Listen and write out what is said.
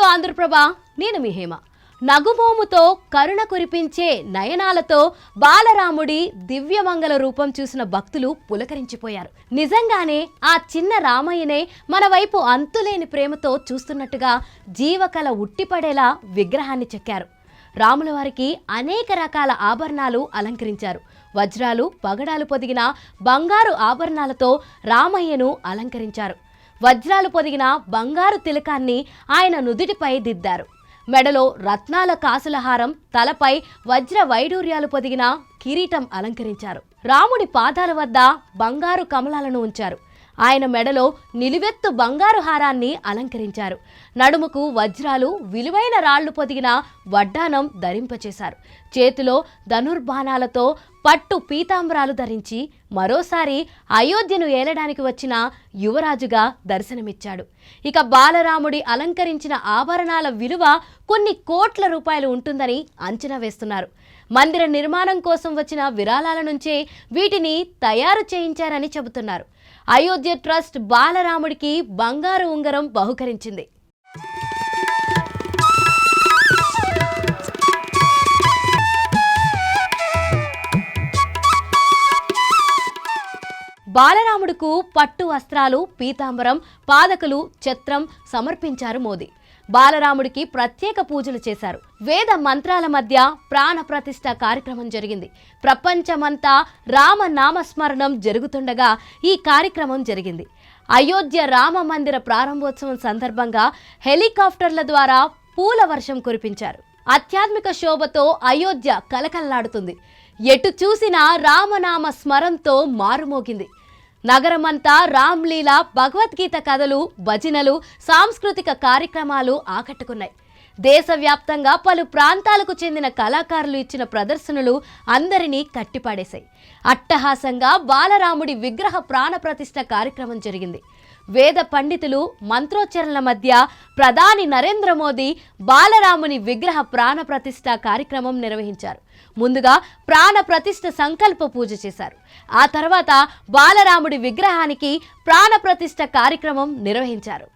ఆంధ్రప్రభ. నేను మీ హేమ. నగుమోముతో కరుణ కురిపించే నయనాలతో బాలరాముడి దివ్యమంగళ రూపం చూసిన భక్తులు పులకరించిపోయారు. నిజంగానే ఆ చిన్న రామయ్యనే మన వైపు అంతులేని ప్రేమతో చూస్తున్నట్టుగా జీవకళ ఉట్టిపడేలా విగ్రహాన్ని చెక్కారు. రాముల వారికి అనేక రకాల ఆభరణాలు అలంకరించారు. వజ్రాలు పగడాలు పొదిగిన బంగారు ఆభరణాలతో రామయ్యను అలంకరించారు. వజ్రాలు పొదిగిన బంగారు తిలకాన్ని ఆయన నుదుటిపై దిద్దారు. మెడలో రత్నాల కాసులహారం తలపై వజ్ర వైడూర్యాలు పొదిగిన కిరీటం అలంకరించారు. రాముడి పాదాల వద్ద బంగారు కమలాలను ఉంచారు. ఆయన మెడలో నిలువెత్తు బంగారు హారాన్ని అలంకరించారు. నడుముకు వజ్రాలు విలువైన రాళ్ళు పొదిగిన వడ్డానం ధరింపచేశారు. చేతిలో ధనుర్బాణాలతో పట్టు పీతాంబరాలు ధరించి మరోసారి అయోధ్యను ఏలడానికి వచ్చిన యువరాజుగా దర్శనమిచ్చాడు. ఇక బాలరాముడి అలంకరించిన ఆభరణాల విలువ కొన్ని కోట్ల రూపాయలు ఉంటుందని అంచనా వేస్తున్నారు. మందిర నిర్మాణం కోసం వచ్చిన విరాళాల నుంచే వీటిని తయారు చేయించారని చెబుతున్నారు. అయోధ్య ట్రస్ట్ బాలరాముడికి బంగారు ఉంగరం బహుకరించింది. బాలరాముడుకు పట్టు వస్త్రాలు పీతాంబరం పాదకులు ఛత్రం సమర్పించారు మోదీ. బాలరాముడికి ప్రత్యేక పూజలు చేశారు. వేద మంత్రాల మధ్య ప్రాణ ప్రతిష్ఠ కార్యక్రమం జరిగింది. ప్రపంచమంతా రామ నామస్మరణం జరుగుతుండగా ఈ కార్యక్రమం జరిగింది. అయోధ్య రామ మందిర ప్రారంభోత్సవం సందర్భంగా హెలికాప్టర్ల ద్వారా పూల వర్షం కురిపించారు. ఆధ్యాత్మిక శోభతో అయోధ్య కలకల్లాడుతుంది. ఎటు చూసినా రామనామ స్మరంతో మారుమోగింది. నగరమంతా రామ్లీల భగవద్గీత కథలు భజనలు సాంస్కృతిక కార్యక్రమాలు ఆకట్టుకున్నాయి. దేశవ్యాప్తంగా పలు ప్రాంతాలకు చెందిన కళాకారులు ఇచ్చిన ప్రదర్శనలు అందరినీ కట్టిపాడేశాయి. అట్టహాసంగా బాలరాముడి విగ్రహ ప్రాణప్రతిష్ఠ కార్యక్రమం జరిగింది. వేద పండితులు మంత్రోచ్చరణల మధ్య ప్రధాని నరేంద్ర మోదీ బాలరాముని విగ్రహ ప్రాణ ప్రతిష్ఠ కార్యక్రమం నిర్వహించారు. ముందుగా ప్రాణ ప్రతిష్ఠ సంకల్ప పూజ చేశారు. ఆ తర్వాత బాలరాముడి విగ్రహానికి ప్రాణ ప్రతిష్ఠ కార్యక్రమం నిర్వహించారు.